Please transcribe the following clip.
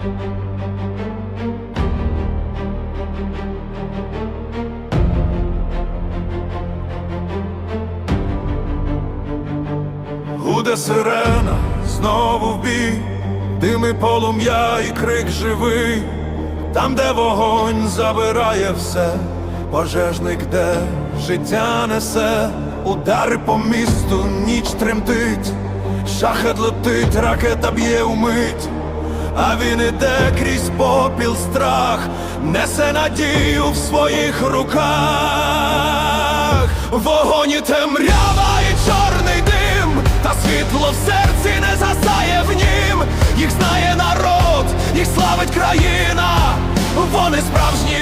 Гуде сирена, знову в бій, дими полум'я і крик живий, там, де вогонь забирає все, пожежник, де життя несе, удари по місту, ніч тремтить, шахет летить, ракета б'є умить, а він іде крізь попіл страх, несе надію в своїх руках, вогонь і темрява і чорний дим, та світло в серці не застає в нім, їх знає народ, їх славить країна, вони справжні